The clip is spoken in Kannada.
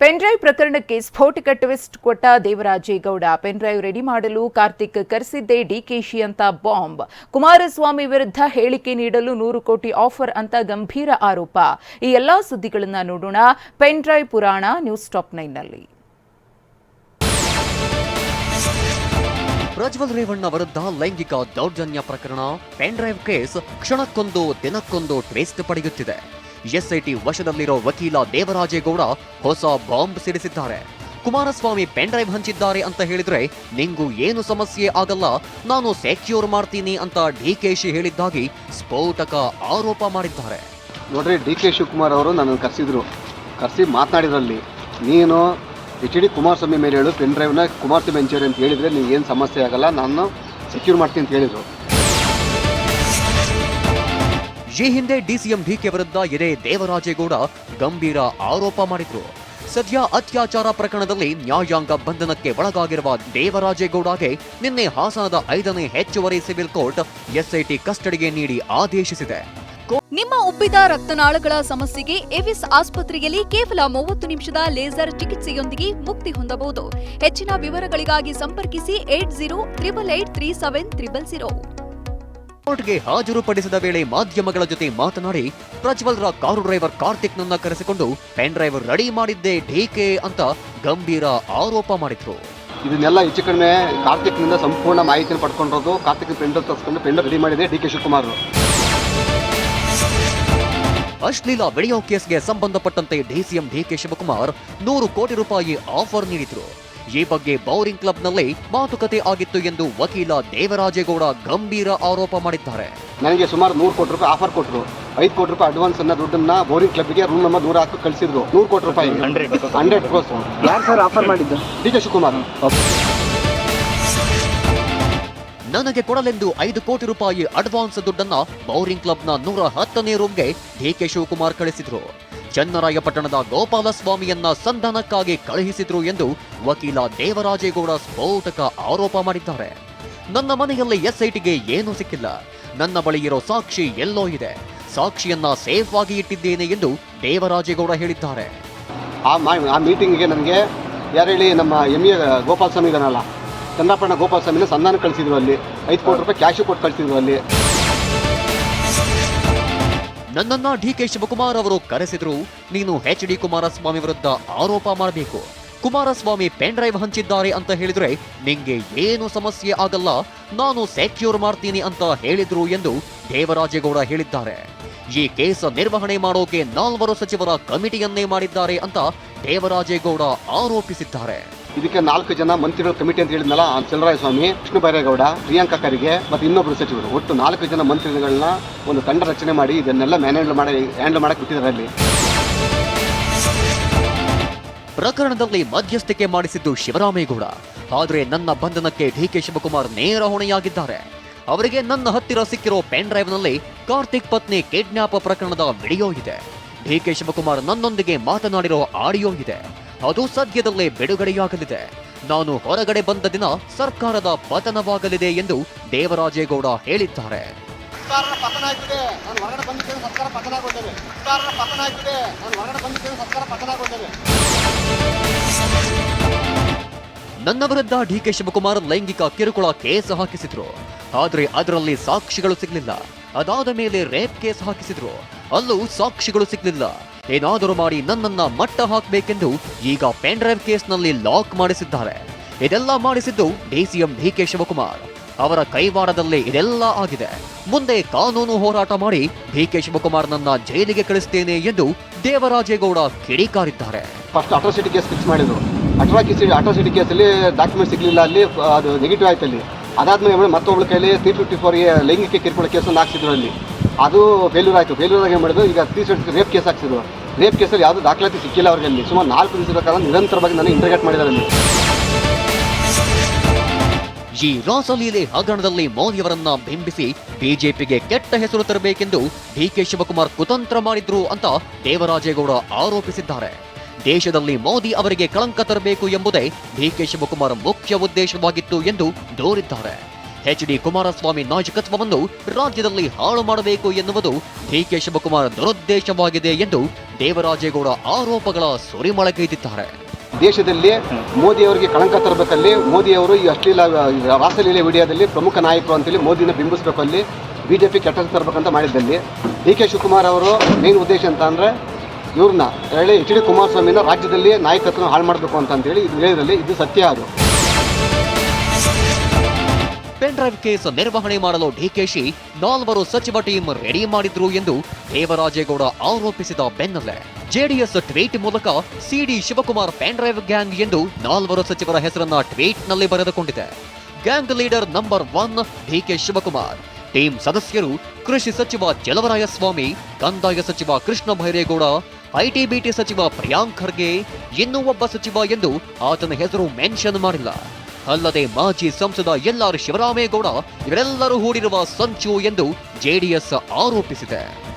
ಪೆನ್ಡ್ರೈವ್ ಪ್ರಕರಣಕ್ಕೆ ಸ್ಫೋಟಕ ಟ್ವಿಸ್ಟ್ ಕೊಟ್ಟ ದೇವರಾಜೇಗೌಡ ಪೆನ್ಡ್ರೈವ್ ರೆಡಿ ಮಾಡಲು ಕಾರ್ತಿಕ್ ಕರೆಸಿದ್ದೆ ಡಿಕೆಶಿ ಅಂತ ಬಾಂಬ್. ಕುಮಾರಸ್ವಾಮಿ ವಿರುದ್ಧ ಹೇಳಿಕೆ ನೀಡಲು ನೂರು ಕೋಟಿ ಆಫರ್ ಅಂತ ಗಂಭೀರ ಆರೋಪ. ಈ ಎಲ್ಲಾ ಸುದ್ದಿಗಳನ್ನು ನೋಡೋಣ. ಪೆನ್ಡ್ರೈವ್ ಪುರಾಣ ನ್ಯೂಸ್ ಟಾಪ್ ನೈನ್ನಲ್ಲಿ ಪ್ರಜ್ವಲ್ ರೇವಣ್ಣ ವಿರುದ್ಧ ಲೈಂಗಿಕ ದೌರ್ಜನ್ಯ ಪ್ರಕರಣ. ಪೆನ್ಡ್ರೈವ್ ಕೇಸ್ ಕ್ಷಣಕ್ಕೊಂದು ದಿನಕ್ಕೊಂದು ಟ್ವಿಸ್ಟ್ ಪಡೆಯುತ್ತಿದೆ. ಎಸ್ಐಟಿ ವಶದಲ್ಲಿರೋ ವಕೀಲ ದೇವರಾಜೇಗೌಡ ಹೊಸ ಬಾಂಬ್ ಸಿಡಿಸಿದ್ದಾರೆ. ಕುಮಾರಸ್ವಾಮಿ ಪೆನ್ಡ್ರೈವ್ ಹಂಚಿದ್ದಾರೆ ಅಂತ ಹೇಳಿದ್ರೆ, ನಿಂಗೂ ಏನು ಸಮಸ್ಯೆ ಆಗಲ್ಲ, ನಾನು ಸೆಕ್ಯೂರ್ ಮಾಡ್ತೀನಿ ಅಂತ ಡಿ ಕೆ ಶಿ ಹೇಳಿದ್ದಾಗಿ ಸ್ಫೋಟಕ ಆರೋಪ ಮಾಡಿದ್ದಾರೆ. ನೋಡ್ರಿ ಡಿ ಕೆ ಶಿವಕುಮಾರ್ ಅವರು ನನ್ನನ್ನು ಕರೆಸಿದ್ರು. ಕರೆಸಿ ಮಾತನಾಡಿದ್ರಲ್ಲಿ, ನೀನು ಎಚ್ ಡಿ ಕುಮಾರಸ್ವಾಮಿ ಮೇಲೆ ಹೇಳು, ಪೆನ್ ಡ್ರೈವ್ನ ಕುಮಾರಸ್ವಾಮಿ ಹಂಚೇರಿ ಅಂತ ಹೇಳಿದರೆ ನಿಮ್ಗೆ ಏನು ಸಮಸ್ಯೆ ಆಗಲ್ಲ, ನಾನು ಸೆಕ್ಯೂರ್ ಮಾಡ್ತೀನಿ ಅಂತ ಹೇಳಿದರು. ಈ ಹಿಂದೆ ಡಿಸಿಎಂ ಡಿಕೆ ವಿರುದ್ಧ ಇದೇ ದೇವರಾಜೇಗೌಡ ಗಂಭೀರ ಆರೋಪ ಮಾಡಿದ್ರು. ಸದ್ಯ ಅತ್ಯಾಚಾರ ಪ್ರಕರಣದಲ್ಲಿ ನ್ಯಾಯಾಂಗ ಬಂಧನಕ್ಕೆ ಒಳಗಾಗಿರುವ ದೇವರಾಜೇಗೌಡಗೆ ನಿನ್ನೆ ಹಾಸನದ ಐದನೇ ಹೆಚ್ಚುವರಿ ಸಿವಿಲ್ ಕೋರ್ಟ್ ಎಸ್ಐಟಿ ಕಸ್ಟಡಿಗೆ ನೀಡಿ ಆದೇಶಿಸಿದೆ. ನಿಮ್ಮ ಉಬ್ಬಿದ ರಕ್ತನಾಳಗಳ ಸಮಸ್ಯೆಗೆ ಎವಿಸ್ ಆಸ್ಪತ್ರೆಯಲ್ಲಿ ಕೇವಲ ಮೂವತ್ತು ನಿಮಿಷದ ಲೇಸರ್ ಚಿಕಿತ್ಸೆಯೊಂದಿಗೆ ಮುಕ್ತಿ ಹೊಂದಬಹುದು. ಹೆಚ್ಚಿನ ವಿವರಗಳಿಗಾಗಿ ಸಂಪರ್ಕಿಸಿ eight zero triple eight three seven triple zero. ಕೋರ್ಟ್ಗೆ ಹಾಜರುಪಡಿಸಿದ ವೇಳೆ ಮಾಧ್ಯಮಗಳ ಜೊತೆ ಮಾತನಾಡಿ ಪ್ರಜ್ವಲ್ರ ಕಾರು ಡ್ರೈವರ್ ಕಾರ್ತಿಕ್ ನನ್ನ ಕರೆಸಿಕೊಂಡು ಪೆನ್ ಡ್ರೈವರ್ ರೆಡಿ ಮಾಡಿದ್ದೆ ಡಿಕೆ ಅಂತ ಗಂಭೀರ ಆರೋಪ ಮಾಡಿದ್ರು. ಇದನ್ನೆಲ್ಲ ಹೆಚ್ಚು ಕಡಿಮೆ ಕಾರ್ತಿಕ್ನಿಂದ ಸಂಪೂರ್ಣ ಮಾಹಿತಿ ಪಡ್ಕೊಂಡಿರೋದು ಕಾರ್ತಿಕ್ ಪೆಂಡ್ ತರಿಸ್ಕೊಂಡು ಪೆಂಡ್ ರೆಡಿ ಮಾಡಿದೆ ಡಿ ಕೆ ಶಿವಕುಮಾರ್ ಅಶ್ಲೀಲ ವಿಡಿಯೋ ಕೇಸ್ಗೆ ಸಂಬಂಧಪಟ್ಟಂತೆ ಡಿಸಿಎಂ ಡಿಕೆ ಶಿವಕುಮಾರ್ ನೂರು ಕೋಟಿ ರೂಪಾಯಿ ಆಫರ್ ನೀಡಿದ್ರು. ಈ ಬಗ್ಗೆ ಬೌರಿಂಗ್ ಕ್ಲಬ್ನಲ್ಲಿ ಮಾತುಕತೆ ಆಗಿತ್ತು ಎಂದು ವಕೀಲ ದೇವರಾಜೇಗೌಡ ಗಂಭೀರ ಆರೋಪ ಮಾಡಿದ್ದಾರೆ. ನನಗೆ ಸುಮಾರು ನೂರು ಕೋಟಿ ರೂಪಾಯಿ ಆಫರ್ ಕೊಟ್ಟರು ಐದು ಕೋಟಿ ರೂಪಾಯಿ ಅಡ್ವಾನ್ಸ್ ಅನ್ನ ದುಡ್ಡನ್ನ ಬೋರಿಂಗ್ ಕ್ಲಬ್ಗೆ ರೂಮ್ ನಂಬರ್ ನೂರ ಹಾಕಿ ಕಳಿಸಿದ್ರು. ನೂರು ಕೋಟಿ ರೂಪಾಯಿ ಹಂಡ್ರೆಡ್ ಕ್ರೋಸ್ ಯಾರು ಸರ್ ಆಫರ್ ಮಾಡಿದ್ದು? D K Shivakumar. ನನಗೆ ಕೊಡಲೆಂದು ಐದು ಕೋಟಿ ರೂಪಾಯಿ ಅಡ್ವಾನ್ಸ್ ದುಡ್ಡನ್ನ ಬೌರಿಂಗ್ ಕ್ಲಬ್ನ ನೂರ ಹತ್ತನೇ ರೂಮ್ಗೆ ಡಿಕೆ ಶಿವಕುಮಾರ್ ಕಳಿಸಿದ್ರು. ಚನ್ನರಾಯಪಟ್ಟಣದ ಗೋಪಾಲಸ್ವಾಮಿಯನ್ನ ಸಂಧಾನಕ್ಕಾಗಿ ಕಳುಹಿಸಿದ್ರು ಎಂದು ವಕೀಲ ದೇವರಾಜೇಗೌಡ ಸ್ಫೋಟಕ ಆರೋಪ ಮಾಡಿದ್ದಾರೆ. ನನ್ನ ಮನೆಯಲ್ಲಿ ಎಸ್ಐಟಿಗೆ ಏನೂ ಸಿಕ್ಕಿಲ್ಲ. ನನ್ನ ಬಳಿ ಇರೋ ಸಾಕ್ಷಿ ಎಲ್ಲೋ ಇದೆ. ಸಾಕ್ಷಿಯನ್ನ ಸೇಫ್ ಆಗಿ ಇಟ್ಟಿದ್ದೇನೆ ಎಂದು ದೇವರಾಜೇಗೌಡ ಹೇಳಿದ್ದಾರೆ. ಆ ಆ ಮೀಟಿಂಗಿಗೆ ನನಗೆ ಯಾರು ಹೇಳಿ ನಮ್ಮ ಎಂ ಎ ಗೋಪಾಲ ಸ್ವಾಮಿ ಇದಾನಲ್ಲ ಗೋಪಾಲಸ್ವಾಮಿನ ಗೋಪಾಲ ಸ್ವಾಮಿನ ಸಂಧಾನ ಕಳಿಸಿದ್ರು ಅಲ್ಲಿ. ಐದು ಕೋಟಿ ರೂಪಾಯಿ ಕ್ಯಾಶು ಕೊಟ್ಟು ಕಳಿಸಿದ್ರು ಅಲ್ಲಿ. ನನ್ನನ್ನ ಡಿಕೆ ಶಿವಕುಮಾರ್ ಅವರು ಕರೆಸಿದ್ರು. ನೀನು ಎಚ್ ಡಿ ಕುಮಾರಸ್ವಾಮಿ ವಿರುದ್ಧ ಆರೋಪ ಮಾಡಬೇಕು. ಕುಮಾರಸ್ವಾಮಿ ಪೆನ್ ಡ್ರೈವ್ ಹಂಚಿದ್ದಾರೆ ಅಂತ ಹೇಳಿದ್ರೆ ನಿಂಗೆ ಏನು ಸಮಸ್ಯೆ ಆಗಲ್ಲ. ನಾನು ಸೆಕ್ಯೂರ್ ಮಾಡ್ತೀನಿ ಅಂತ ಹೇಳಿದ್ರು ಎಂದು ದೇವರಾಜೇಗೌಡ ಹೇಳಿದ್ದಾರೆ. ಈ ಕೇಸ್ ನಿರ್ವಹಣೆ ಮಾಡೋಕೆ ನಾಲ್ವರು ಸಚಿವರ ಕಮಿಟಿಯನ್ನೇ ಮಾಡಿದ್ದಾರೆ ಅಂತ ದೇವರಾಜೇಗೌಡ ಆರೋಪಿಸಿದ್ದಾರೆ. ಇದಕ್ಕೆ ನಾಲ್ಕು ಜನ ಮಂತ್ರಿಗಳ ಕಮಿಟಿ ಅಂತ ಹೇಳಿದ್ನಲ್ಲ, ಆ ಚಲರಾಯ ಸ್ವಾಮಿ ಕೃಷ್ಣ ಬೈರೇಗೌಡ, ಪ್ರಿಯಾಂಕಾ ಖರ್ಗೆ ಮತ್ತು ಇನ್ನೊಬ್ಬರು ಸಚಿವರು. ಒಟ್ಟು ನಾಲ್ಕು ಜನ ಮಂತ್ರಿಗಳನ್ನ ಒಂದು ತಂಡ ರಚನೆ ಮಾಡಿ ಇದನ್ನೆಲ್ಲ ಮ್ಯಾನೇಜ್ ಮಾಡಿ, ಹ್ಯಾಂಡಲ್ ಮಾಡಕ್ಕೆ ಬಿಟ್ಟಿದ್ದಾರೆ ಅಲ್ಲಿ. ಪ್ರಕರಣದಲ್ಲಿ ಮಧ್ಯಸ್ಥಿಕೆ ಮಾಡಿಸಿದ್ದು ಶಿವರಾಮೇಗೌಡ. ಆದರೆ ನನ್ನ ಬಂಧನಕ್ಕೆ ಡಿ ಕೆ ಶಿವಕುಮಾರ್ ನೇರ ಹೊಣೆಯಾಗಿದ್ದಾರೆ. ಅವರಿಗೆ ನನ್ನ ಹತ್ತಿರ ಸಿಕ್ಕಿರೋ ಪೆನ್ ಡ್ರೈವ್ನಲ್ಲಿ ಕಾರ್ತಿಕ್ ಪತ್ನಿ ಕಿಡ್ನಾಪ್ ಪ್ರಕರಣದ ವಿಡಿಯೋ ಇದೆ. ಡಿಕೆ ಶಿವಕುಮಾರ್ ನನ್ನೊಂದಿಗೆ ಮಾತನಾಡಿರೋ ಆಡಿಯೋ ಇದೆ. ಅದು ಸದ್ಯದಲ್ಲೇ ಬಿಡುಗಡೆಯಾಗಲಿದೆ. ನಾನು ಹೊರಗಡೆ ಬಂದ ದಿನ ಸರ್ಕಾರದ ಪತನವಾಗಲಿದೆ ಎಂದು ದೇವರಾಜೇಗೌಡ ಹೇಳಿದ್ದಾರೆ. ನನ್ನ ವಿರುದ್ಧ ಡಿಕೆ ಶಿವಕುಮಾರ್ ಲೈಂಗಿಕ ಕಿರುಕುಳ ಕೇಸ್ ಹಾಕಿಸಿದ್ರು. ಆದ್ರೆ ಅದರಲ್ಲಿ ಸಾಕ್ಷಿಗಳು ಸಿಗ್ಲಿಲ್ಲ. ಅದಾದ ಮೇಲೆ ರೇಪ್ ಕೇಸ್ ಹಾಕಿಸಿದ್ರು. ಅಲ್ಲೂ ಸಾಕ್ಷಿಗಳು ಸಿಗ್ಲಿಲ್ಲ. ಏನಾದರೂ ಮಾಡಿ ನನ್ನನ್ನ ಮಟ್ಟ ಹಾಕಬೇಕೆಂದು ಈಗ ಪೆನ್ ಡ್ರೈವ್ ಕೇಸ್ನಲ್ಲಿ ಲಾಕ್ ಮಾಡಿಸಿದ್ದಾರೆ. ಇದೆಲ್ಲ ಮಾಡಿಸಿದ್ದು ಡಿಸಿಎಂ ಡಿಕೆ ಶಿವಕುಮಾರ್. ಅವರ ಕೈವಾಡದಲ್ಲೇ ಇದೆಲ್ಲ ಆಗಿದೆ. ಮುಂದೆ ಕಾನೂನು ಹೋರಾಟ ಮಾಡಿ ಡಿಕೆ ಶಿವಕುಮಾರ್ ನನ್ನ ಜೈಲಿಗೆ ಕಳಿಸ್ತೇನೆ ಎಂದು ದೇವರಾಜೇಗೌಡ ಕಿಡಿಕಾರಿದ್ದಾರೆ. ಫಸ್ಟ್ ಅಟ್ರಾಸಿಟಿ ಕೇಸ್ ಫಿಕ್ಸ್ ಮಾಡಿದ್ರು. ಅಟ್ರಾಕಿಸಿ ಅಟ್ರಾಸಿಟಿ ಕೇಸಲ್ಲಿ ಡಾಕ್ಯುಮೆಂಟ್ ಸಿಗಲಿಲ್ಲ, ಅಲ್ಲಿ ಅದು ನೆಗೆಟಿವ್ ಆಯ್ತು ಅಲ್ಲಿ ಅದಾದ್ಮೇಲೆ ಮತ್ತೊಬ್ಬಳ ಕೈಲಿ ತ್ರೀ ಫಿಫ್ಟಿ ಫೋರ್ ಲೈಂಗಿಕ ಕಿರುಕುಳ ಕೇಸನ್ನು ಹಾಕ್ಸಿದ್ರು ಅಲ್ಲಿ. ಅದು ಫೇಲ್ಯೂರ್ ಆಯಿತು. ಫೇಲ್ಯೂರ್ ಆಗಿ ಮಾಡಿದ್ರು, ಈಗ ತ್ರೀ ಸೆವೆಂಟಿ ರೇಪ್ ಕೇಸ್ ಹಾಕ್ಸಿದ್ರು. ರೇಪ್ ಕೇಸಲ್ಲಿ ಯಾವುದೂ ದಾಖಲಾತಿ ಸಿಕ್ಕಿಲ್ಲ ಅವ್ರಿಗೆ ಅಲ್ಲಿ ಸುಮಾರು ನಾಲ್ಕು ದಿವಸದ ಕಾಲ ನಿರಂತರವಾಗಿ ನಾನು ಇಂಟರ್ಗೇಟ್ ಮಾಡಿದ್ದಾರೆ ಅಲ್ಲಿ. ಈ ರಾಸಲೀಲೆ ಹಗರಣದಲ್ಲಿ ಮೋದಿಯವರನ್ನ ಬಿಂಬಿಸಿ ಬಿಜೆಪಿಗೆ ಕೆಟ್ಟ ಹೆಸರು ತರಬೇಕೆಂದು ಡಿಕೆ ಶಿವಕುಮಾರ್ ಕುತಂತ್ರ ಮಾಡಿದ್ರು ಅಂತ ದೇವರಾಜೇಗೌಡ ಆರೋಪಿಸಿದ್ದಾರೆ. ದೇಶದಲ್ಲಿ ಮೋದಿ ಅವರಿಗೆ ಕಳಂಕ ತರಬೇಕು ಎಂಬುದೇ ಡಿಕೆ ಶಿವಕುಮಾರ್ ಮುಖ್ಯ ಉದ್ದೇಶವಾಗಿತ್ತು ಎಂದು ದೂರಿದ್ದಾರೆ. ಎಚ್ ಡಿ ಕುಮಾರಸ್ವಾಮಿ ನಾಯಕತ್ವವನ್ನು ರಾಜ್ಯದಲ್ಲಿ ಹಾಳು ಮಾಡಬೇಕು ಎನ್ನುವುದು ಡಿಕೆ ಶಿವಕುಮಾರ್ ದುರುದ್ದೇಶವಾಗಿದೆ ಎಂದು ದೇವರಾಜೇಗೌಡ ಆರೋಪಗಳ ಸುರಿಮಳಗೈದಿದ್ದಾರೆ ದೇಶದಲ್ಲಿ ಮೋದಿ ಅವರಿಗೆ ಕಳಂಕ ತರಬೇಕಲ್ಲಿ, ಮೋದಿ ಅವರು ಈ ಅಶ್ಲೀಲ ರಾಸಲೀಲೆ ವಿಡಿಯೋದಲ್ಲಿ ಪ್ರಮುಖ ನಾಯಕರು ಅಂತೇಳಿ ಮೋದಿನ ಬಿಂಬಿಸಬೇಕು ಅಲ್ಲಿ ಬಿಜೆಪಿ ಕೆಟ್ಟ ತರಬೇಕಂತ ಮಾಡಿದ್ದಲ್ಲಿ. ಡಿ ಕೆ ಶಿವಕುಮಾರ್ ಅವರು ಮೇನ್ ಉದ್ದೇಶ ಅಂತ ಅಂದ್ರೆ ಇವ್ರನ್ನ ಹೇಳಿ ಎಚ್ ಡಿ ಕುಮಾರಸ್ವಾಮಿನ ರಾಜ್ಯದಲ್ಲಿ ನಾಯಕತ್ವ ಹಾಳು ಮಾಡಬೇಕು ಅಂತ ಅಂತೇಳಿ ಇದು ಇದು ಸತ್ಯ ಅದು. ಪೆನ್ ಡ್ರೈವ್ ಕೇಸ್ ನಿರ್ವಹಣೆ ಮಾಡಲು ಡಿಕೆಶಿ ನಾಲ್ವರು ಸಚಿವ ಟೀಮ್ ರೆಡಿ ಮಾಡಿದ್ರು ಎಂದು ದೇವರಾಜೇಗೌಡ ಆರೋಪಿಸಿದ ಬೆನ್ನಲ್ಲೇ. ಜೆಡಿಎಸ್ ಟ್ವೀಟ್ ಮೂಲಕ C D Shivakumar pen drive gang ಎಂದು ನಾಲ್ವರು ಸಚಿವರ ಹೆಸರನ್ನ ಟ್ವೀಟ್ನಲ್ಲಿ ಬರೆದುಕೊಂಡಿದೆ. Gang leader number one D K Shivakumar. Team ಸದಸ್ಯರು ಕೃಷಿ ಸಚಿವ ಜಲವರಾಯಸ್ವಾಮಿ, ಕಂದಾಯ ಸಚಿವ ಕೃಷ್ಣ ಭೈರೇಗೌಡ ಐಟಿ ಬಿಟಿ ಸಚಿವ ಪ್ರಿಯಾಂಕ್ ಖರ್ಗೆ, ಇನ್ನೂ ಒಬ್ಬ ಸಚಿವ ಎಂದು ಆತನ ಹೆಸರು ಮೆನ್ಷನ್ ಮಾಡಿಲ್ಲ. ಅಲ್ಲದೆ ಮಾಜಿ ಸಂಸದ ಎಲ್ಆರ್ ಶಿವರಾಮೇಗೌಡ ಇವರೆಲ್ಲರೂ ಹೂಡಿರುವ ಸಂಚು ಎಂದು ಜೆಡಿಎಸ್ ಆರೋಪಿಸಿದೆ.